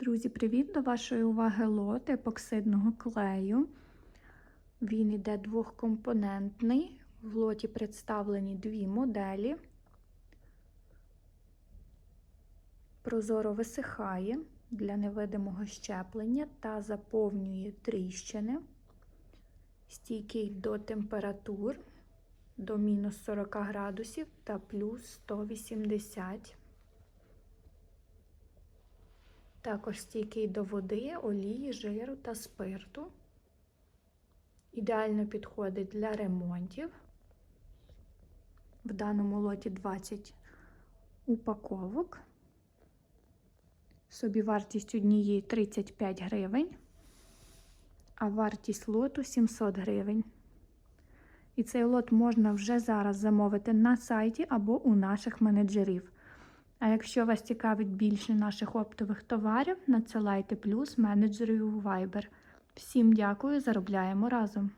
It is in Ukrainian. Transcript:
Друзі, привіт! До вашої уваги лот епоксидного клею. Він іде двохкомпонентний. В лоті представлені дві моделі. Прозоро висихає для невидимого щеплення та заповнює тріщини. Стійкий до температур до мінус 40 градусів та плюс 180. Також стійкий до води, олії, жиру та спирту. Ідеально підходить для ремонтів. В даному лоті 20 упаковок. Собівартість однієї 35 гривень, а вартість лоту 700 гривень. І цей лот можна вже зараз замовити на сайті або у наших менеджерів. А якщо вас цікавить більше наших оптових товарів, надсилайте плюс менеджерів у Viber. Всім дякую, заробляємо разом!